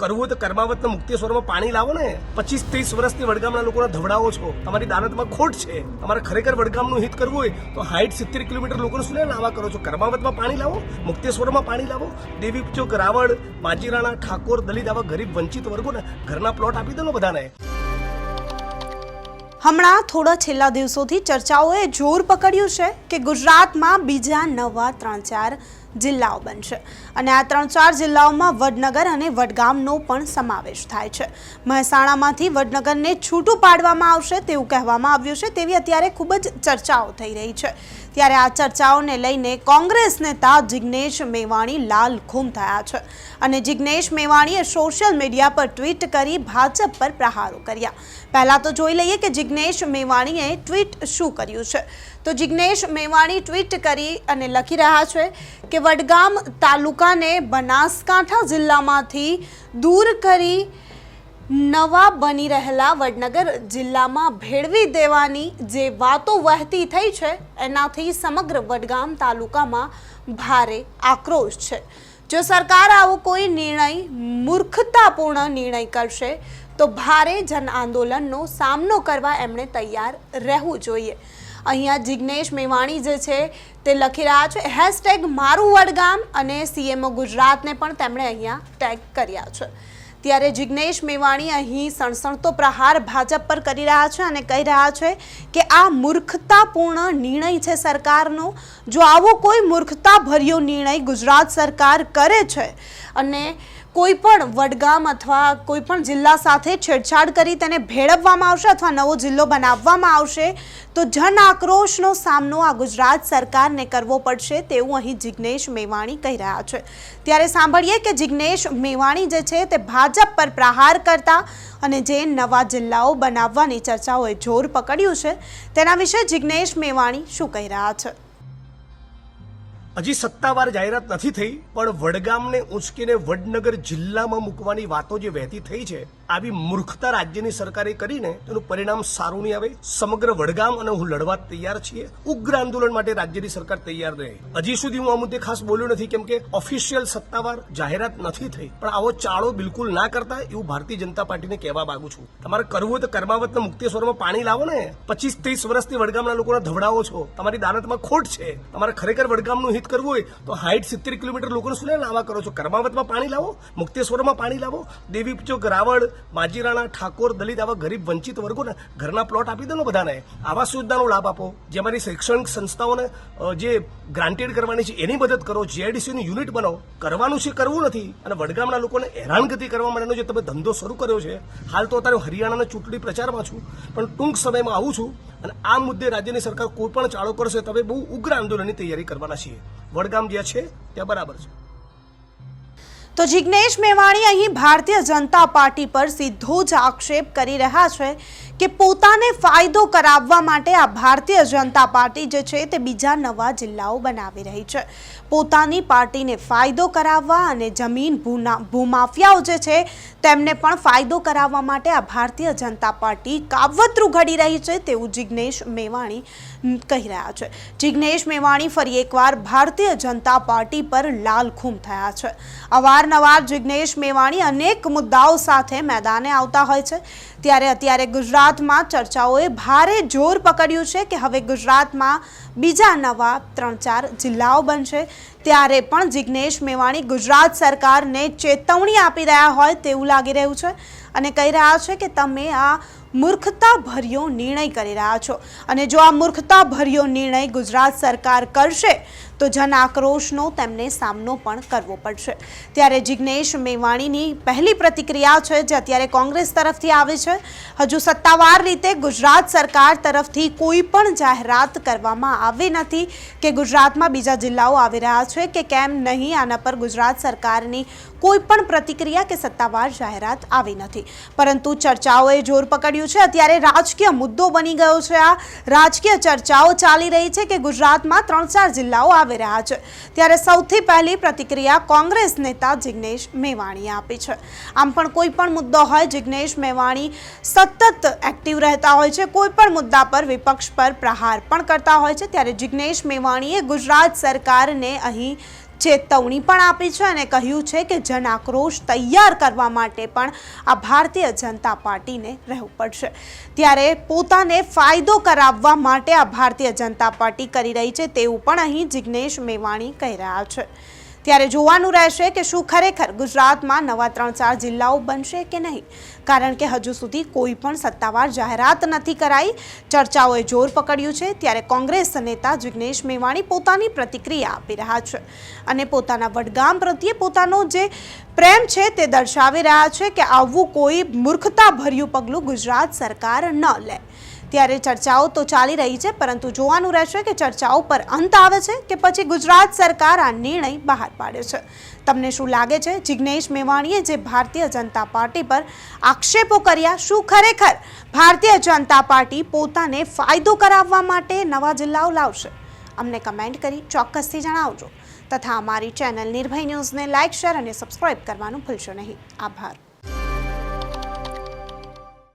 કરવું હોય તો કર્માવતના મુક્તેશ્વરમાં પાણી લાવો ને. પચીસ ત્રીસ વર્ષથી વડગામના લોકોને ધવડાવો છો. તમારી દાનતમાં ખોટ છે. તમારે ખરેખર વડગામનું હિત કરવું હોય તો હાઈટ સિત્તેર કિલોમીટર લોકોને શું લેવા કરો છો. કર્માવતમાં પાણી લાવો મુક્તેશ્વરમાં પાણી લાવો. દેવી ચોક, રાવળ, માજીરાણા, ઠાકોર, દલિત આવા ગરીબ વંચિત વર્ગોને ઘરના પ્લોટ આપી દો બધાને. હમણાં થોડા છેલ્લા દિવસોથી ચર્ચાઓએ જોર પકડ્યું છે કે ગુજરાતમાં બીજા નવા ત્રણ ચાર જિલ્લાઓ બનશે. અને આ ત્રણ ચાર જિલ્લાઓમાં વડનગર અને વડગામનો પણ સમાવેશ થાય છે. મહેસાણામાંથી વડનગરને છૂટું પાડવામાં આવશે તેવું કહેવામાં આવ્યું છે તેવી અત્યારે ખૂબ જ ચર્ચાઓ થઈ રહી છે. ત્યારે આ ચર્ચાઓને લઈને કોંગ્રેસ નેતા જિગ્નેશ મેવાણી લાલ ખૂમ થયા છે. અને જિગ્નેશ મેવાણીએ સોશિયલ મીડિયા પર ટ્વીટ કરી ભાજપ પર પ્રહારો કર્યા. પહેલાં તો જોઈ લઈએ કે જિગ્નેશ મેવાણીએ ટ્વીટ શું કર્યું છે? તો જિગ્નેશ મેવાણી ટ્વીટ કરી અને લખી રહ્યા છે કે વડગામ તાલુકાને બનાસકાંઠા જિલ્લામાંથી દૂર કરી નવા બની રહેલા વડનગર જિલ્લામાં ભેળવી દેવાની જે વાતો વહેતી થઈ છે, એનાથી સમગ્ર વડગામ તાલુકામાં ભારે આક્રોશ છે. જો સરકાર આવો કોઈ નિર્ણય મૂર્ખતાપૂર્ણ નિર્ણય કરશે, તો ભારે જન આંદોલનનો સામનો કરવા એમણે તૈયાર રહેવું જોઈએ. અહીંયા જિગ્નેશ મેવાણી જે છે તે લખી રહ્યા છે. હેશટેગ મારું વડગામ અને સીએમઓ ગુજરાતને પણ તેમણે અહીંયા ટેગ કર્યા છે. ત્યારે જિગ્નેશ મેવાણી અહીં સણસણતો પ્રહાર ભાજપ પર કરી રહ્યા છે અને કહી રહ્યા છે કે આ મૂર્ખતાપૂર્ણ નિર્ણય છે સરકારનો. જો આવો કોઈ મૂર્ખતાભર્યો નિર્ણય ગુજરાત સરકાર કરે છે અને કોઈ પણ વડગામ અથવા કોઈ પણ જિલ્લા સાથે છેડછાડ કરી તેને ભેળવવામાં આવશે અથવા નવો જિલ્લો બનાવવામાં આવશે, તો જન આક્રોશનો સામનો આ ગુજરાત સરકારને કરવો પડશે તેવું અહીં જિગ્નેશ મેવાણી કહી રહ્યા છે. ત્યારે સાંભળીએ કે જિગ્નેશ મેવાણી જે છે તે ભાજપ પર પ્રહાર કરતા અને જે નવા જિલ્લાઓ બનાવવાની ચર્ચાઓએ જોર પકડ્યું છે, તેના વિશે જિગ્નેશ મેવાણી શું કહી રહ્યા છે? હજી સત્તાવાર જાહેરાત નથી થઈ, પણ વડગામને ઉંચકીને વડનગર જિલ્લામાં મૂકવાની વાતો જે વહેતી થઈ છે, આવી મૂર્ખતા રાજ્યની સરકારે કરીને તેનું પરિણામ સારું નહીં આવે. સમગ્ર વડગામ અને હું લડવા તૈયાર છીએ. ઉગ્ર આંદોલન માટે રાજ્યની સરકાર તૈયાર રહે. હજી સુધી હું આ મુદ્દે ખાસ બોલ્યો નથી, કેમ કે ઓફિશિયલ સત્તાવાર જાહેરાત નથી થઈ. પણ આવો ચાળો બિલકુલ ના કરતા એવું ભારતીય જનતા પાર્ટીને કહેવા માંગુ છું. તમારે કરવું હોય તો કર્માવતના મુક્તેશ્વરમાં પાણી લાવો ને. પચીસ ત્રીસ વર્ષથી વડગામના લોકોના ધવડાવો છો. તમારી દાનતમાં ખોટ છે. તમારે ખરેખર વડગામનું હિત કરવું હોય તો હાઈટ સિત્તેર કિલોમીટર લોકોને શું લેવા કરો છો. કર્માવતમાં પાણી લાવો, મુક્તેશ્વરમાં પાણી લાવો, દેવી ચોક રાવળ માજીરાણા ઠાકોર, દલિત આવા ગરીબ વંચિત વર્ગોને ઘરના પ્લોટ આપી દો બધાને. આવાસ યોજનાનો લાભ આપો. જે અમારી શૈક્ષણિક સંસ્થાઓને જે ગ્રાન્ટેડ કરવાની છે, એની મદદ કરો. જીઆઈડીસીનું યુનિટ બનાવો. કરવાનું છે, કરવું નથી. અને વડગામના લોકોને હેરાનગતિ કરવા માટેનો જે તમે ધંધો શરૂ કર્યો છે, હાલ તો અત્યારે હરિયાણાના ચૂંટણી પ્રચારમાં છું, પણ ટૂંક સમયમાં આવું છું. અને આ મુદ્દે રાજ્યની સરકાર કોઈ પણ ચાળો કરશે તમે બહુ ઉગ્ર આંદોલનની તૈયારી કરવાના છીએ. વડગામ જ્યાં છે, ત્યાં બરાબર છે. તો જિગ્નેશ મેવાણી અહીં ભારતીય જનતા પાર્ટી પર સીધો જ આક્ષેપ કરી રહ્યા છે. કે પોતાને ફાયદો કરાવવા માટે આ ભારતીય જનતા પાર્ટી જે છે તે બીજા નવા જિલ્લાઓ બનાવી રહી છે. પોતાની પાર્ટીને ફાયદો કરાવવા અને જમીન ભૂમાફિયાઓ જે છે તેમને પણ ફાયદો કરાવવા માટે આ ભારતીય જનતા પાર્ટી કાવતરું ઘડી રહી છે તેવું જિગ્નેશ મેવાણી કહી રહ્યા છે. જિગ્નેશ મેવાણી ફરી એકવાર ભારતીય જનતા પાર્ટી પર લાલખૂમ થયા છે. અવારનવાર જિગ્નેશ મેવાણી અનેક મુદ્દાઓ સાથે મેદાને આવતા હોય છે. ત્યારે અત્યારે ગુજરાતમાં ચર્ચાઓએ ભારે જોર પકડ્યું છે કે હવે ગુજરાતમાં બીજા નવા ત્રણ ચાર જિલ્લાઓ બનશે. ત્યારે પણ જિગ્નેશ મેવાણી ગુજરાત સરકારને ચેતવણી આપી રહ્યા હોય તેવું લાગી રહ્યું છે અને કહી રહ્યા છે કે તમે આ મૂર્ખતાભર્યો નિર્ણય કરી રહ્યા છો. અને જો આ મૂર્ખતાભર્યો નિર્ણય ગુજરાત સરકાર કરશે, તો જન આક્રોશનો તેમને સામનો પણ કરવો પડશે. ત્યારે જિગ્નેશ મેવાણીની પહેલી પ્રતિક્રિયા છે જે અત્યારે કોંગ્રેસ તરફથી આવી છે. હજુ સત્તાવાર રીતે ગુજરાત સરકાર તરફથી કોઈ પણ જાહેરાત કરવામાં આવી નથી કે ગુજરાતમાં બીજા જિલ્લાઓ આવી રહ્યા છે. કે કેમ નહીં આના પર ગુજરાત સરકારની કોઈ પણ પ્રતિક્રિયા કે સત્તાવાર જાહેરાત આવી નથી. પરંતુ ચર્ચાઓએ જોર પકડ્યું છે. અત્યારે રાજકીય મુદ્દો બની ગયો છે આ. રાજકીય ચર્ચાઓ ચાલી રહી છે કે ગુજરાતમાં ત્રણ ચાર જિલ્લાઓ આવી રહ્યા છે. ત્યારે સૌથી પહેલી પ્રતિક્રિયા કોંગ્રેસ નેતા જિગ્નેશ મેવાણીએ આપી છે. આમ પણ કોઈ પણ મુદ્દો હોય, જિગ્નેશ મેવાણી સતત એક્ટિવ રહેતા હોય છે. કોઈ પણ મુદ્દા પર વિપક્ષ પર પ્રહાર પણ કરતા હોય છે. ત્યારે જિગ્નેશ મેવાણીએ ગુજરાત સરકારને અહીં ચેતવણી પણ આપી છે અને કહ્યું છે કે જન આક્રોશ તૈયાર કરવા માટે પણ આ ભારતીય જનતા પાર્ટીને રહેવું પડશે. ત્યારે પોતાને ફાયદો કરાવવા માટે આ ભારતીય જનતા પાર્ટી કરી રહી છે તેવું પણ અહીં જિજ્ઞેશ મેવાણી કહી રહ્યા છે. ત્યારે જોવાનું રહેશે કે શું ખરેખર ગુજરાતમાં નવા ત્રણ ચાર જિલ્લાઓ બનશે કે નહીં. કારણ કે હજુ સુધી કોઈ પણ સત્તાવાર જાહેરાત નથી કરાઈ. ચર્ચાઓએ જોર પકડ્યું છે ત્યારે કોંગ્રેસ નેતા જિગ્નેશ મેવાણી પોતાની પ્રતિક્રિયા આપી રહ્યા છે અને પોતાના વડગામ પ્રત્યે પોતાનો જે પ્રેમ છે તે દર્શાવી રહ્યા છે કે આવું કોઈ મૂર્ખતાભર્યું પગલું ગુજરાત સરકાર ન લે. ત્યારે ચર્ચાઓ તો ચાલી રહી છે, પરંતુ જોવાનું રહેશે કે ચર્ચાઓ પર અંત આવે છે કે પછી ગુજરાત સરકાર આ નિર્ણય બહાર પાડે છે. તમને શું લાગે છે? જિજ્ઞેશ મેવાણીએ જે ભારતીય જનતા પાર્ટી પર આક્ષેપો કર્યા, શું ખરેખર ભારતીય જનતા પાર્ટી પોતાને ફાયદો કરાવવા માટે નવા જિલ્લાઓ લાવશે? અમને કમેન્ટ કરી ચોક્કસથી જણાવજો. તથા અમારી ચેનલ નિર્ભય ન્યૂઝને લાઇક શેર અને સબસ્ક્રાઇબ કરવાનું ભૂલશો નહીં. આભાર.